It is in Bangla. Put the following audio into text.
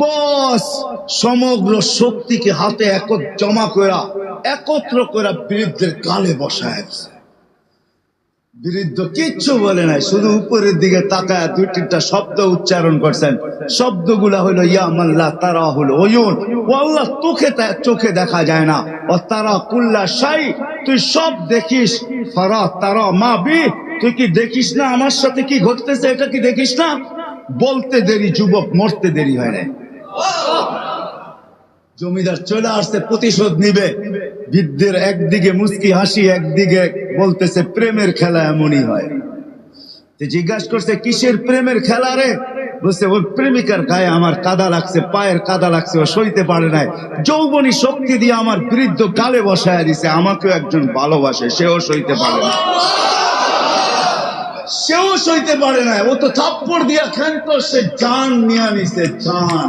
বস, সমগ্র শক্তিকে হাতে এক জমা করা একত্র করা বৃদ্ধের কালে বসায়। বৃদ্ধ কিচ্ছু বলে নাই, শুধু উপরের দিকে তাকায় দুই তিনটা শব্দ উচ্চারণ করছেন। শব্দগুলা হলো ইয়া মাল্লা তারা হলো ওয়ুন ও তোকে চোখে দেখা যায় না। ও তারা কুল্লা সাই তুই সব দেখিস। ফারা তারা মা বি, তুই কি দেখিস না? আমার সাথে কি ঘটতেছে? এটা কি দেখিস না? বলতে দেরি, যুবক মরতে দেরি হয় না জমিদার চলে আসছে, প্রতিশোধ নিবে। বৃদ্ধের একদিকে মুস্কি হাসি, একদিকে বলতেছে, প্রেমের খেলা এমনই হয়। জিজ্ঞাসা করছে, কিসের প্রেমের খেলা রে? বলছে ওর প্রেমিকার গায়ে আমার কাদা লাগছে, পায়ের কাদা লাগছে, ও সইতে পারে নাই। যৌবনী শক্তি দিয়ে আমার বৃদ্ধ গালে বসায় দিছে, আমাকেও একজন ভালোবাসে, সেও সইতে পারে না সেও সইতে পারে না ও তো থাপ্পড় দিয়া খেন তো সে জান নিয়ে নিছে, জান।